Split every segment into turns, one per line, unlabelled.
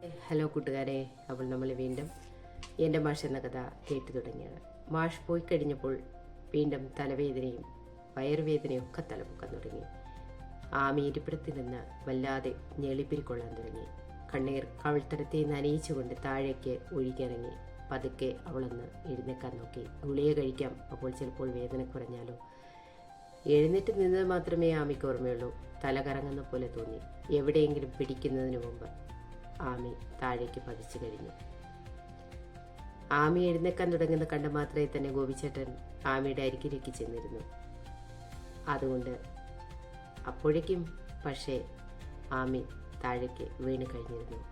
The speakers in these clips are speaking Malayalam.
ഹലോ കൂട്ടുകാരെ. അപ്പോൾ നമ്മൾ വീണ്ടും എന്റെ മാഷ് എന്ന കഥ കേട്ടു തുടങ്ങിയാണ്. മാഷ് പോയി കഴിഞ്ഞപ്പോൾ വീണ്ടും തലവേദനയും വയറുവേദനയും ഒക്കെ തലപൊക്കാൻ തുടങ്ങി. ആമി ഇരിപ്പിടത്തിൽ നിന്ന് വല്ലാതെ ഞെളിപ്പിരിക്കൊള്ളാൻ തുടങ്ങി. കണ്ണീർ കവിൾത്തരത്തെ നനയിച്ചുകൊണ്ട് താഴേക്ക് ഒഴുകിയിറങ്ങി. പതുക്കെ അവളൊന്ന് എഴുന്നേക്കാൻ നോക്കി. ഗുളിക കഴിക്കാം. അപ്പോൾ ചിലപ്പോൾ വേദന കുറഞ്ഞാലോ? എഴുന്നേറ്റ് നിന്നത് മാത്രമേ ആമിക്ക് ഓർമ്മയുള്ളൂ. തല കറങ്ങുന്ന പോലെ തോന്നി. എവിടെയെങ്കിലും പിടിക്കുന്നതിന് മുമ്പ്. ആമി താഴേക്ക് പതിച്ചു കഴിഞ്ഞു. ആമി എഴുന്നേക്കാൻ തുടങ്ങുന്ന കണ്ട മാത്രമേ തന്നെ ഗോപിച്ചേട്ടൻ ആമിയുടെ അരികിലേക്ക് ചെന്നിരുന്നു. അതുകൊണ്ട് അപ്പോഴേക്കും പക്ഷേ ആമി താഴേക്ക് വീണ് കഴിഞ്ഞിരുന്നു.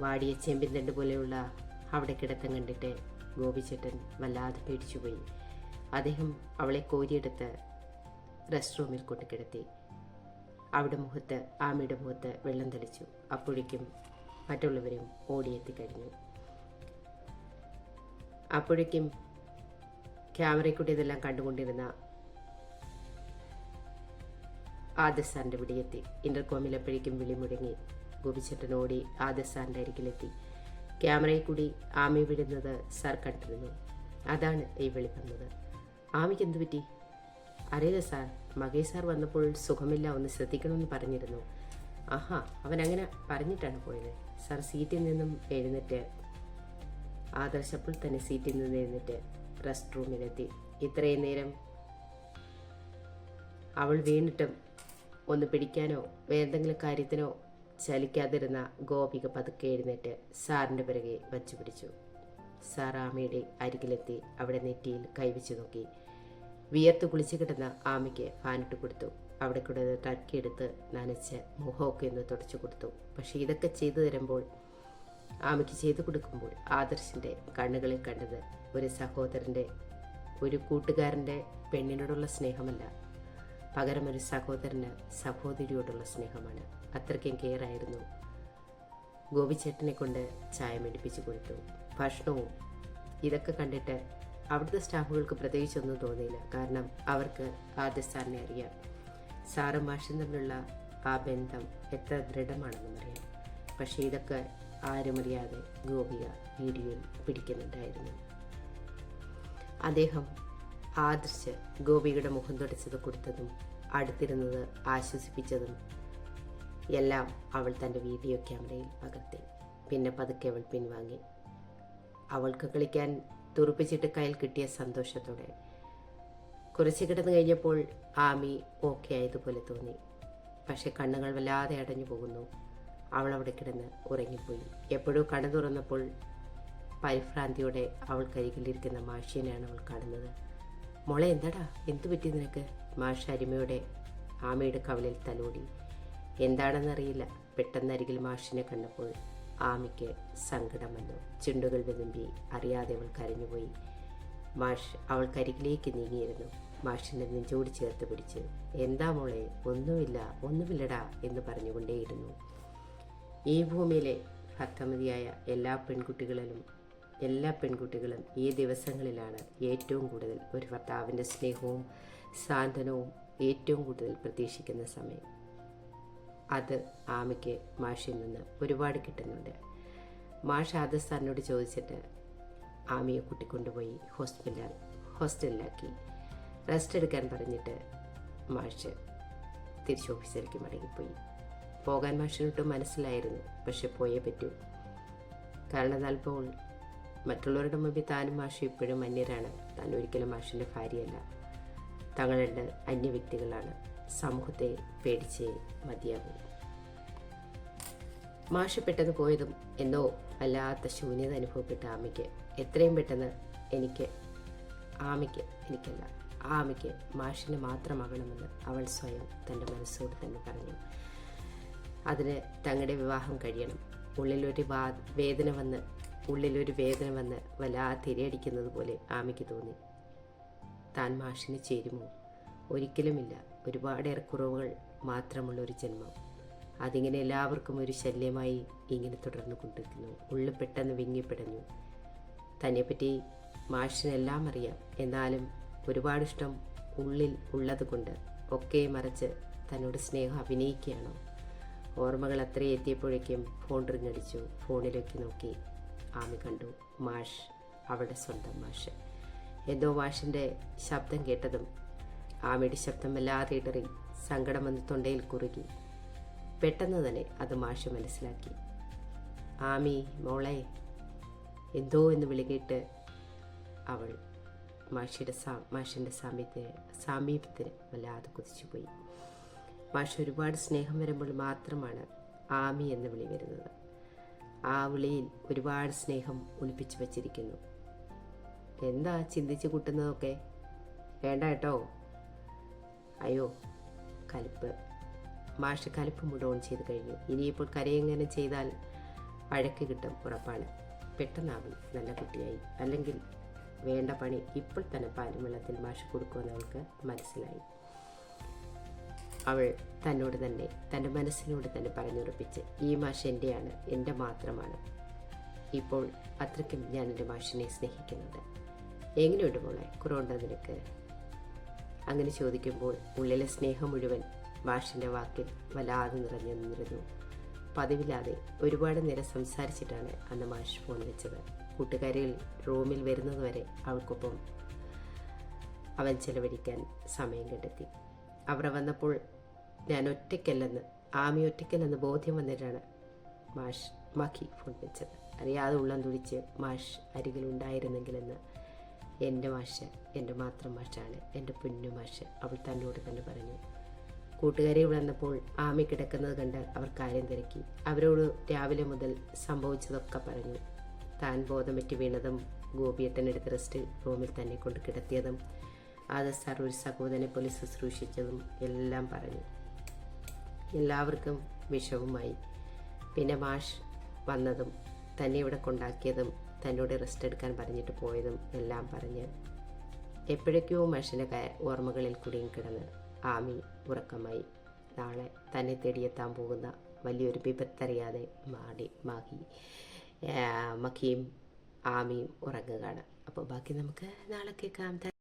വാടിയ ചെമ്പിൻ തണ്ട് പോലെയുള്ള അവിടെ കിടത്തം കണ്ടിട്ട് ഗോപിച്ചേട്ടൻ വല്ലാതെ പേടിച്ചുപോയി. അദ്ദേഹം അവളെ കോരിയെടുത്ത് റെസ്റ്റ് റൂമിൽ കൊണ്ട് കിടത്തി. അവിടെ മുഖത്ത് ആമിയുടെ മുഖത്ത് വെള്ളം തെളിച്ചു. അപ്പോഴേക്കും മറ്റുള്ളവരും ഓടിയെത്തിക്കഴിഞ്ഞു. അപ്പോഴേക്കും ക്യാമറയിൽ കൂടി ഇതെല്ലാം കണ്ടുകൊണ്ടിരുന്ന ആദ്യ സാറിന്റെ വിടിയെത്തി. ഇന്റർകോമിൽ എപ്പോഴേക്കും വിളി മുഴങ്ങി. ഗോപിച്ചേട്ടൻ ഓടി ആദ്യ സാറിന്റെ അരികിലെത്തി. ക്യാമറയിൽ കൂടി ആമി വിടുന്നത് സാർ കണ്ടിരുന്നു. അതാണ് ഈ വിളി വന്നത് ആമിക്ക് എന്തു പറ്റി? അറിയില്ല സാർ. മകേഷ് സാർ വന്നപ്പോൾ സുഖമില്ല ഒന്ന് ശ്രദ്ധിക്കണമെന്ന് പറഞ്ഞിരുന്നു. ആഹാ അവൻ അങ്ങനെ പറഞ്ഞിട്ടാണ് പോയത്. സാർ സീറ്റിൽ നിന്നും എഴുന്നേറ്റ് ആദർശപ്പോൾ തന്നെ സീറ്റിൽ നിന്ന് എഴുന്നേറ്റ് റെസ്റ്റ് റൂമിലെത്തി ഇത്രയും നേരം അവൾ വീണിട്ടും ഒന്ന് പിടിക്കാനോ വേറെന്തെങ്കിലും കാര്യത്തിനോ ചലിക്കാതിരുന്ന ഗോപിക പതുക്കെ എഴുന്നേറ്റ് സാറിന്റെ പിറകെ വച്ചു പിടിച്ചു. സാർ ആമയുടെ അരികിലെത്തി അവിടെ നെറ്റിയിൽ കൈവച്ചു നോക്കി. വിയർത്ത് കുളിച്ചു കിടന്ന ആമയ്ക്ക് ഫാനിട്ട് കൊടുത്തു. അവിടെ കൂടെ ടക്കിയെടുത്ത് നനച്ച് മുഖമൊക്കെ ഒന്ന് തുടച്ചു കൊടുത്തു. പക്ഷേ ഇതൊക്കെ ചെയ്തു തരുമ്പോൾ ആമയ്ക്ക് ചെയ്തു കൊടുക്കുമ്പോൾ ആദർശിന്റെ കണ്ണുകളിൽ കണ്ടത് ഒരു സഹോദരന്റെ ഒരു കൂട്ടുകാരന്റെ പെണ്ണിനോടുള്ള സ്നേഹമല്ല. പകരം ഒരു സഹോദരന് സഹോദരിയോടുള്ള സ്നേഹമാണ്. അത്രയ്ക്കും കെയറായിരുന്നു ഗോപിച്ചേട്ടനെ കൊണ്ട് ചായ മേടിപ്പിച്ചു കൊടുത്തു. ഭക്ഷണവും ഇതൊക്കെ കണ്ടിട്ട് അവിടുത്തെ സ്റ്റാഫുകൾക്ക് പ്രത്യേകിച്ചൊന്നും തോന്നിയില്ല. കാരണം അവർക്ക് ആദ്യ സാറിനെ അറിയാം. സാറും മാഷും തമ്മിലുള്ള ആ ബന്ധം എത്ര ദൃഢമാണെന്നും അറിയാം പക്ഷേ ഇതൊക്കെ ആരുമറിയാതെ ഗോപിക വീഡിയോയിൽ പിടിക്കുന്നുണ്ടായിരുന്നു. അദ്ദേഹം ആദർശ് ഗോപികയുടെ മുഖം തുടച്ചത് കൊടുത്തതും അടുത്തിരുന്നത് ആശ്വസിപ്പിച്ചതും എല്ലാം അവൾ തന്റെ വീഡിയോ ക്യാമറയിൽ പകർത്തി പിന്നെ പതുക്കെ അവൾ പിൻവാങ്ങി. അവൾക്ക് കളിക്കാൻ തുറപ്പിച്ചിട്ട് കയ്യിൽ കിട്ടിയ സന്തോഷത്തോടെ കുറച്ച് കിടന്നു കഴിഞ്ഞപ്പോൾ ആമി ഓക്കെ ആയതുപോലെ തോന്നി. പക്ഷെ കണ്ണുകൾ വല്ലാതെ അടഞ്ഞു പോകുന്നു. അവൾ അവിടെ കിടന്ന് ഉറങ്ങിപ്പോയി. എപ്പോഴും കണ്ണു തുറന്നപ്പോൾ പരിഭ്രാന്തിയോടെ അവൾക്കരികിലിരിക്കുന്ന മാഷിനെയാണ് അവൾ കാണുന്നത്. മോളെ എന്താടാ? എന്തു പറ്റി നിനക്ക്? മാഷ അരിമയോടെ ആമയുടെ കവലിൽ തലോടി. എന്താണെന്നറിയില്ല. പെട്ടെന്ന് അരികിൽ മാഷിനെ കണ്ടപ്പോൾ ആമയ്ക്ക് സങ്കടം വന്നു. ചുണ്ടുകൾ വിതുമ്പി അറിയാതെ അവൾ കരഞ്ഞുപോയി. മാഷ് അവൾക്കരികിലേക്ക് നീങ്ങിയിരുന്നു. മാഷിന്റെ നെഞ്ചോട് ചേർത്ത് പിടിച്ച് എന്താ മോളെ ഒന്നുമില്ല ഒന്നുമില്ലടാ എന്ന് പറഞ്ഞുകൊണ്ടേയിരുന്നു. ഈ ഭൂമിയിലെ ഭക്തമതിയായ എല്ലാ പെൺകുട്ടികളിലും എല്ലാ പെൺകുട്ടികളും ഈ ദിവസങ്ങളിലാണ് ഏറ്റവും കൂടുതൽ ഒരു ഭർത്താവിന്റെ സ്നേഹവും സാന്ത്വനവും ഏറ്റവും കൂടുതൽ പ്രതീക്ഷിക്കുന്ന സമയം. അത് ആമയ്ക്ക് മാഷിൽ നിന്ന് ഒരുപാട് കിട്ടുന്നുണ്ട്. മാഷ് ആദ്യ സാറിനോട് ചോദിച്ചിട്ട് ആമയെ കൂട്ടിക്കൊണ്ടുപോയി ഹോസ്പിറ്റൽ ഹോസ്റ്റലിലാക്കി. റെസ്റ്റ് എടുക്കാൻ പറഞ്ഞിട്ട് മാഷ് തിരിച്ച് ഓഫീസിലേക്ക് മടങ്ങിപ്പോയി. പോകാൻ മാഷിനൊട്ടും മനസ്സിലായിരുന്നു. പക്ഷെ പോയേ പറ്റൂ. കാരണം താൽപ്പോൾ മറ്റുള്ളവരുടെ മുമ്പിൽ താനും മാഷും ഇപ്പോഴും അന്യരാണ്. താൻ ഒരിക്കലും മാഷിന്റെ ഭാര്യയല്ല. തങ്ങൾ രണ്ട് അന്യ വ്യക്തികളാണ് സമൂഹത്തെ പേടിച്ച് മതിയാകൂ മാഷ് പെട്ടെന്ന് പോയതും എന്തോ വല്ലാത്ത ശൂന്യത അനുഭവപ്പെട്ട ആമയ്ക്ക് എത്രയും പെട്ടെന്ന് എനിക്ക് ആമയ്ക്ക് എനിക്കല്ല. ആമയ്ക്ക് മാഷിന് മാത്രമാകണമെന്ന് അവൾ സ്വയം തന്റെ മനസ്സോട് തന്നെ പറഞ്ഞു. അതിന് തങ്ങളുടെ വിവാഹം കഴിയണം. ഉള്ളിലൊരു വാ വേദന വന്ന് ഉള്ളിലൊരു വേദന വന്ന് വല്ലാതെ തിരയടിക്കുന്നത് പോലെ ആമയ്ക്ക് തോന്നി. താൻ മാഷിന് ചേരുമോ? ഒരിക്കലുമില്ല. ഒരുപാടേറെ കുറവുകൾ മാത്രമുള്ള ഒരു ജന്മം. അതിങ്ങനെ എല്ലാവർക്കും ഒരു ശല്യമായി ഇങ്ങനെ തുടർന്നു കൊണ്ടിരിക്കുന്നു. ഉള്ളിൽ പെട്ടെന്ന് വിങ്ങിപ്പിടഞ്ഞു തന്നെപ്പറ്റി മാഷിനെല്ലാം അറിയാം. എന്നാലും ഒരുപാട് ഇഷ്ടം ഉള്ളിൽ ഉള്ളതുകൊണ്ട് ഒക്കെ മറിച്ച് തന്നോട് സ്നേഹം അഭിനയിക്കുകയാണോ. ഓർമ്മകൾ അത്രയും എത്തിയപ്പോഴേക്കും ഫോൺ റിങ് അടിച്ചു. ഫോണിലേക്ക് നോക്കി. ആമി കണ്ടു. മാഷ് അവളുടെ സ്വന്തം മാഷ്. എന്തോ മാഷിന്റെ ശബ്ദം കേട്ടതും ആമയുടെ ശബ്ദം വല്ലാതെ ഇടറി സങ്കടം വന്ന് തൊണ്ടയിൽ കുറുകി. പെട്ടെന്ന് തന്നെ അത് മാഷ് മനസ്സിലാക്കി. ആമി മോളെ എന്തോ എന്ന് വിളികിട്ട് അവൾ മാഷിയുടെ സാ മാഷിന്റെ സാമീപ്യത്തിന് സാമീപ്യത്തിന് വല്ലാതെ കുതിച്ചുപോയി. മാഷ് ഒരുപാട് സ്നേഹം വരുമ്പോൾ മാത്രമാണ് ആമി എന്ന് വിളി വരുന്നത്. ആ വിളിയിൽ ഒരുപാട് സ്നേഹം ഒളിപ്പിച്ചു വച്ചിരിക്കുന്നു. എന്താ ചിന്തിച്ച് കൂട്ടുന്നതൊക്കെ? വേണ്ട കേട്ടോ. അയ്യോ കലിപ്പ്. മാഷ് കലിപ്പ് മുടോൺ ചെയ്ത് കഴിഞ്ഞു. ഇനിയിപ്പോൾ കരയെങ്ങനെ ചെയ്താൽ വഴക്ക് കിട്ടും ഉറപ്പാണ്. പെട്ടെന്നാവും നല്ല കുട്ടിയായി. അല്ലെങ്കിൽ വേണ്ട പണി ഇപ്പോൾ തന്നെ പാലും വെള്ളത്തിൽ മാഷ് കൊടുക്കുമെന്ന് അവൾക്ക് മനസ്സിലായി. അവൾ തന്നോട് തന്നെ തന്റെ മനസ്സിനോട് തന്നെ പറഞ്ഞുറപ്പിച്ച് ഈ മാഷ് എന്റെയാണ് എന്റെ മാത്രമാണ്. ഇപ്പോൾ അത്രയ്ക്കും ഞാൻ എന്റെ മാഷിനെ സ്നേഹിക്കുന്നുണ്ട്. എങ്ങനെയുണ്ട് മോളെ? കുറവുണ്ടോ നിനക്ക്? അങ്ങനെ ചോദിക്കുമ്പോൾ ഉള്ളിലെ സ്നേഹം മുഴുവൻ മാഷിന്റെ വാക്കിൽ വല്ലാതെ നിറഞ്ഞു നിന്നിരുന്നു. പതിവില്ലാതെ ഒരുപാട് നേരം സംസാരിച്ചിട്ടാണ് അന്ന് മാഷ് ഫോൺ വെച്ചത്. കൂട്ടുകാരികൾ റൂമിൽ വരുന്നതുവരെ അവൾക്കൊപ്പം അവൻ ചെലവഴിക്കാൻ സമയം കണ്ടെത്തി. അവർ വന്നപ്പോൾ ഞാൻ ഒറ്റയ്ക്കല്ലെന്ന് ആമി ഒറ്റയ്ക്കല്ലെന്ന് ബോധ്യം വന്നിട്ടാണ് മാഷ് മഖി ഫോൺ വെച്ചത്. അറിയാതെ ഉള്ളം തുടിച്ച് മാഷ് അരികിലുണ്ടായിരുന്നെങ്കിലെന്ന് എന്റെ മാഷ് എന്റെ മാത്രം മാഷാണ് എന്റെ പുന്നു മാഷ് അവൾ തന്നോട് തന്നെ പറഞ്ഞു. കൂട്ടുകാരെ വന്നപ്പോൾ ആമി കിടക്കുന്നത് കണ്ട് അവർ കാര്യം തിരക്കി. അവരോട് രാവിലെ മുതൽ സംഭവിച്ചതൊക്കെ പറഞ്ഞു. താൻ ബോധമറ്റ് വീണതും ഗോപിയേട്ടനെടുത്ത് റെസ്റ്റ് റൂമിൽ തന്നെ കൊണ്ട് കിടത്തിയതും അത് സാർ ഒരു സഹോദരനെ പോലെ ശുശ്രൂഷിച്ചതും എല്ലാം പറഞ്ഞു. എല്ലാവർക്കും വിഷവുമായി. പിന്നെ മാഷ് വന്നതും തന്നെ ഇവിടെ കൊണ്ടാക്കിയതും തന്നോട് റെസ്റ്റ് എടുക്കാൻ പറഞ്ഞിട്ട് പോയതും എല്ലാം പറഞ്ഞ് എപ്പോഴൊക്കെയോ മനുഷ്യന്റെ ഓർമ്മകളിൽ കുടിയും കിടന്ന് ആമി ഉറക്കമായി. നാളെ തന്നെ തേടിയെത്താൻ പോകുന്ന വലിയൊരു വിപത്തറിയാതെ മാടി മാഹി. മക്കിയും ആമിയും ഉറങ്ങുകയാണ്. അപ്പോൾ ബാക്കി നമുക്ക് നാളെ കേൾക്കാം.